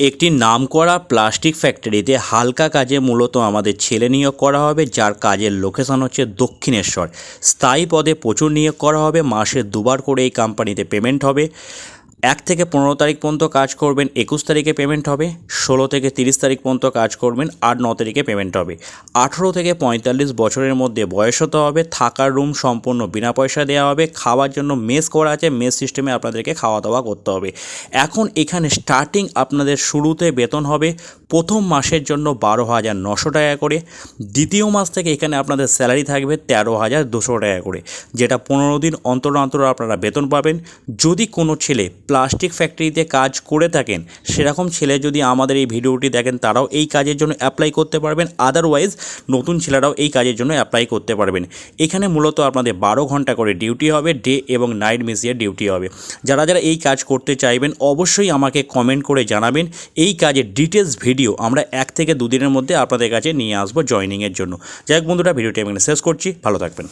একটি নামকরা প্লাস্টিক ফ্যাক্টরিতে হালকা কাজে মূলত আমাদের ছেলে নিয়োগ করা হবে, যার কাজের লোকেশন হচ্ছে দক্ষিণেশ্বর। স্থায়ী পদে প্রচুর নিয়োগ করা হবে, মাসে দুবার করে এই কোম্পানিতে পেমেন্ট হবে। এক থেকে পনেরো তারিখ পর্যন্ত কাজ করবেন, একুশ তারিখে পেমেন্ট হবে, ষোলো থেকে তিরিশ তারিখ পর্যন্ত কাজ করবেন, আর ন তারিখে পেমেন্ট হবে। আঠেরো থেকে পঁয়তাল্লিশ বছরের মধ্যে বয়স হতে হবে, থাকার রুম সম্পূর্ণ বিনা পয়সা দেওয়া হবে, খাওয়ার জন্য মেস করা আছে, মেস সিস্টেমে আপনাদেরকে খাওয়া দাওয়া করতে হবে। এখন এখানে স্টার্টিং আপনাদের শুরুতে বেতন হবে, প্রথম মাসের জন্য বারো হাজার নশো টাকা করে, দ্বিতীয় মাস থেকে এখানে আপনাদের স্যালারি থাকবে তেরো হাজার দুশো টাকা করে, যেটা পনেরো দিন অন্তর অন্তর আপনারা বেতন পাবেন। যদি কোনো ছেলে প্লাস্টিক ফ্যাক্টরিতে কাজ করে থাকেন, সেরকম ছেলে যদি আমাদের এই ভিডিওটি দেখেন, তারাও এই কাজের জন্য অ্যাপ্লাই করতে পারবেন। আদারওয়াইজ নতুন ছেলেরাও এই কাজের জন্য অ্যাপ্লাই করতে পারবেন। এখানে মূলত আপনাদের বারো ঘণ্টা করে ডিউটি হবে ডে এবং নাইট মিশিয়ে ডিউটি হবে। যারা যারা এই কাজ করতে চাইবেন, অবশ্যই আমাকে কমেন্ট করে জানাবেন। এই কাজের ডিটেলস ভিডিও আমরা এক থেকে দুদিনের মধ্যে আপনাদের কাছে নিয়ে আসব জয়নিংয়ের জন্য। যাই হোক বন্ধুরা, ভিডিওটি আমি শেষ করছি। ভালো থাকবেন।